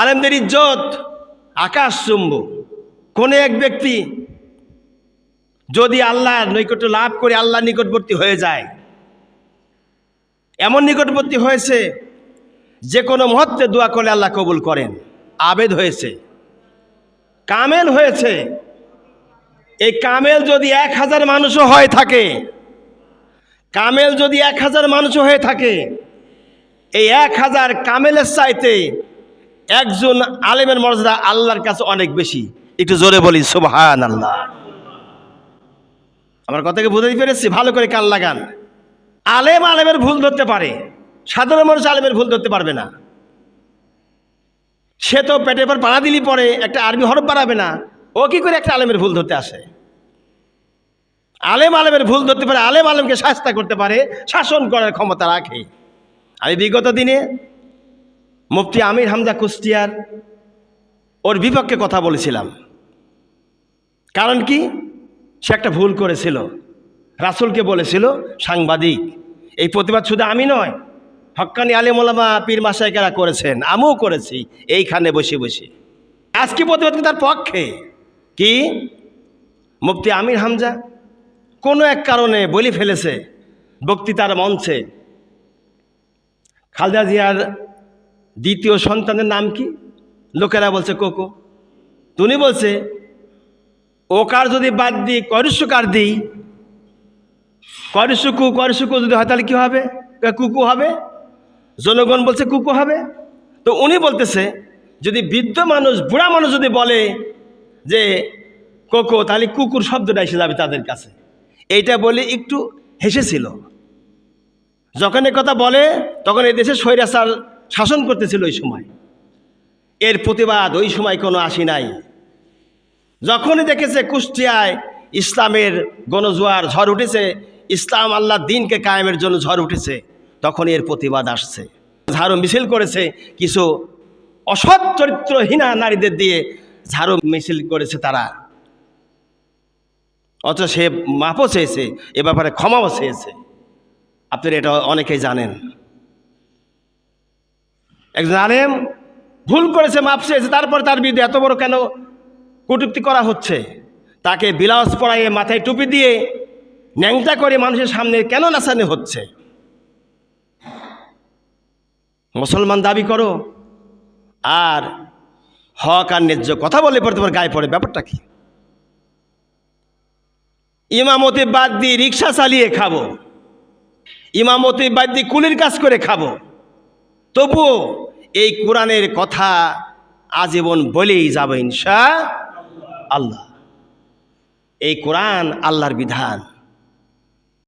আলেমদের ইজ্জত, আকাশ চুম্ব। কোনো এক ব্যক্তি যদি আল্লাহর নৈকট্য লাভ করে আল্লাহ নিকটবর্তী হয়ে যায়, এমন নিকটবর্তী হয়েছে যে কোনো মুহূর্তে দোয়া করলে আল্লাহ কবুল করেন। আবেদ হয়েছে। কামেল হয়েছে। এই কামেল যদি এক হাজার মানুষও হয়ে থাকে, কামেল যদি এক হাজার মানুষও হয়ে থাকে, এই এক হাজার কামেলের চাইতে একজন আলেমের মর্যাদা আল্লাহর কাছে অনেক বেশি। একটু জোরে বলি সুবহান আল্লাহ আমার কথাকে বুঝতে পেরেছি? ভালো করে কান লাগান। আলেম আলেমের ভুল ধরতে পারে। সাধারণ মানুষ আলেমের ভুল ধরতে পারবে না। সে তো পেটে পর পাড়া দিলি পরে, একটা আর্মি হরফ বাড়াবে না। ও কি করে একটা আলেমের ভুল ধরতে আসে? আলেম আলেমের ভুল ধরতে পারে, আলেম আলেমকে শাস্তা করতে পারে, শাসন করার ক্ষমতা রাখে। আমি বিগত দিনে মুফতি আমির হামজা কুষ্টিয়ার ওর বিপক্ষে কথা বলেছিলাম। কারণ কি? সে একটা ভুল করেছিল। রাসুলকে বলেছিল, সাংবাদিক, এই প্রতিবাদ শুধু আমি নয়, হক্কানি আলিমুলামা পীর মাসাইকেরা করেছেন, আমিও করেছি, এইখানে বসে বসে। আজকে প্রতিবাদ তার পক্ষে? কি? মুফতি আমির হামজা কোনো এক কারণে বলি ফেলেছে বক্তৃতার মঞ্চে। খালদা জিয়ার দ্বিতীয় সন্তানের নাম কি? লোকেরা বলছে কোকো। তুমি বলছে ও কার যদি বাদ দিই করস্য কার দিই? করসুকু করসুকু যদি হয় তাহলে কী হবে? কুকু হবে? জনগণ বলছে কুকু হবে। তো উনি বলতেছে, যদি বৃদ্ধ মানুষ, বুড়া মানুষ যদি বলে যে কোকো, তাহলে কুকুর শব্দটা এসে যাবে তাদের কাছে। এইটা বলে একটু হেসেছিল। যখন কথা বলে, তখন এই দেশে স্বৈরাচার শাসন করতেছিল ওই সময়। এর প্রতিবাদ ওই সময় কোনো আসি নাই। যখনই দেখেছে কুষ্টিয়ায় ইসলামের গণজোয়ার ঝড় উঠেছে, ইসলাম আল্লাহ দিনকে কায়েমের জন্য ঝড় উঠেছে তখন এর প্রতিবাদ আসছে। ঝাড়ু মিছিল করেছে, কিছু অসৎ চরিত্রহীনা নারীদের দিয়ে ঝাড়ু মিছিল করেছে তারা। অথচ সে মাপও চেয়েছে, এ ব্যাপারে ক্ষমাও চেয়েছে। আপনারা এটা অনেকেই জানেন। একজন আলেম ভুল করেছে মাপ চেয়েছে, তারপরে তার বিরুদ্ধে এত বড় কেন কটূক্তি করা হচ্ছে? তাকে বিলাস পড়াইয়ে মাথায় টুপি দিয়ে ন্যাংটা করে মানুষের সামনে কেন নাচানো হচ্ছে? মুসলমান দাবি করো, আর হক আর ন্যায্য কথা বলে পরে তোমার গায়ে পড়ে, ব্যাপারটা কি? ইমামতি বাদ দিয়ে রিক্সা চালিয়ে খাব, ইমামতি বাদ দিয়ে কুলির কাজ করে খাব, তবুও এই কোরআনের কথা আজীবন বলেই যাবে ইনশা আল্লাহ। এই কোরআন আল্লাহর বিধান।